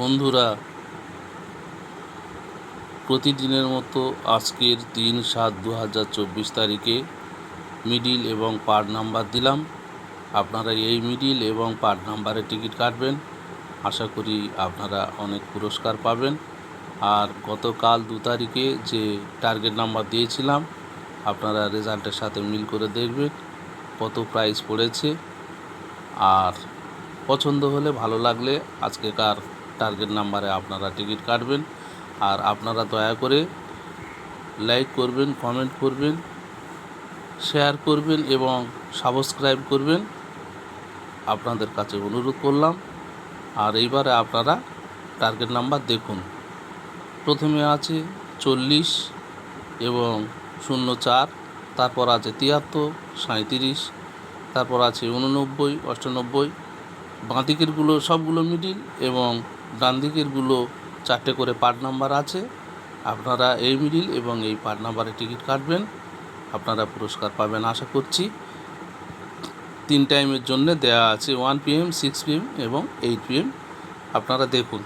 বন্ধুরা, প্রতিদিনের মতো আজকের তিন সাত দু হাজার চব্বিশ তারিখে মিডিল এবং পার্ট নাম্বার দিলাম। আপনারা এই মিডিল এবং পার্ট নাম্বারে টিকিট কাটবেন। আশা করি আপনারা অনেক পুরস্কার পাবেন। আর গতকাল দু তারিখে যে টার্গেট নাম্বার দিয়েছিলাম, আপনারা রেজাল্টের সাথে মিল করে দেখবেন কত প্রাইস পড়েছে। আর পছন্দ হলে ভালো লাগলে আজকেকার টার্গেট নাম্বারে আপনারা টিকিট কাটবেন। আর আপনারা দয়া করে লাইক করবেন কমেন্ট করবেন শেয়ার করবেন এবং সাবস্ক্রাইব করবেন। আপনাদের কাছে অনুরোধ করলাম। আর এইবারে আপনারা টার্গেট নাম্বার দেখুন। প্রথমে আছে চল্লিশ এবং শূন্য চার, তারপর আছে তিয়াত্তর, সাঁইত্রিশ, তারপর আছে উননব্বই, অষ্টানব্বই। বাঁ দিকেরগুলো সবগুলো মিডিল এবং ডান দিকেরগুলো চারটে করে পার্ট নাম্বার আছে। আপনারা এই মিডিল এবং এই পার্ট নাম্বারে টিকিট কাটবেন। আপনারা পুরস্কার পাবেন আশা করছি। তিন টাইমের জন্য দেয়া আছে ওয়ান পিএম সিক্স পিএম এবং এইট পিএম আপনারা দেখুন।